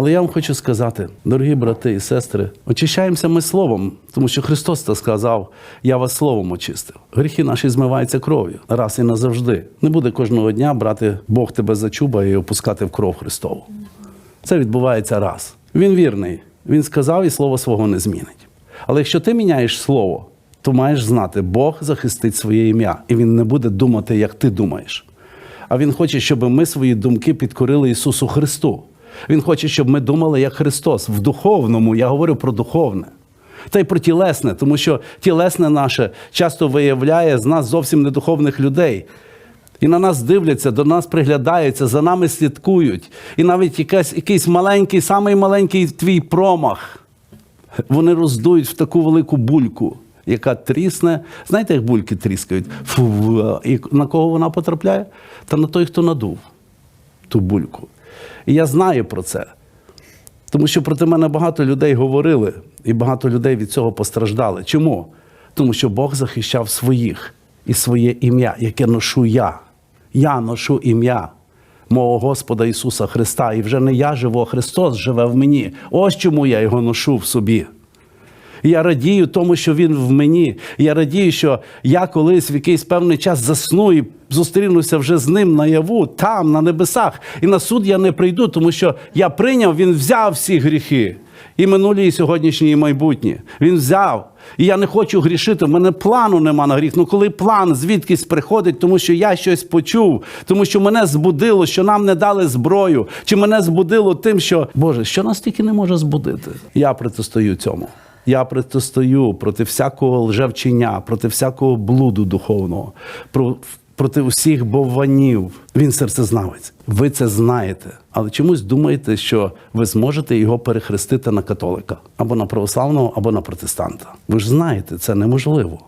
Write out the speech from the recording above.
Але я вам хочу сказати, дорогі брати і сестри, очищаємося ми словом, тому що Христос це сказав: Я вас словом очистив. Гріхи наші змиваються кров'ю раз і назавжди. Не буде кожного дня брати Бог тебе за чуба і опускати в кров Христову. Це відбувається раз. Він вірний. Він сказав і слово свого не змінить. Але якщо ти міняєш слово, то маєш знати, Бог захистить своє ім'я, і він не буде думати, як ти думаєш. А він хоче, щоб ми свої думки підкорили Ісусу Христу. Він хоче, щоб ми думали як Христос. В духовному, я говорю про духовне. Та й про тілесне, тому що тілесне наше часто виявляє з нас зовсім недуховних людей. І на нас дивляться, до нас приглядаються, за нами слідкують. І навіть якась, якийсь маленький, самий маленький твій промах, вони роздують в таку велику бульку, яка трісне. Знаєте, як бульки тріскають? Фу, і на кого вона потрапляє? Та на той, хто надув ту бульку. І я знаю про це. Тому що проти мене багато людей говорили, і багато людей від цього постраждали. Чому? Тому що Бог захищав своїх і своє ім'я, яке ношу я. Я ношу ім'я мого Господа Ісуса Христа. І вже не я живу, а Христос живе в мені. Ось чому я його ношу в собі. Я радію тому, що він в мені. Я радію, що я колись в якийсь певний час засну і зустрінуся вже з ним наяву, там, на небесах. І на суд я не прийду, тому що я прийняв, він взяв всі гріхи. І минулі, і сьогоднішні, і майбутні. Він взяв. І я не хочу грішити. В мене плану нема на гріх. Ну коли план звідкись приходить, тому що я щось почув, тому що мене збудило, що нам не дали зброю, чи мене збудило тим, що Боже, що нас тільки не може збудити. Я протистою цьому. Я протистою проти всякого лжевчення, проти всякого блуду духовного, про- проти усіх бовванів. Він серцезнавець. Ви це знаєте, але чомусь думаєте, що ви зможете його перехрестити на католика або на православного, або на протестанта. Ви ж знаєте, це неможливо.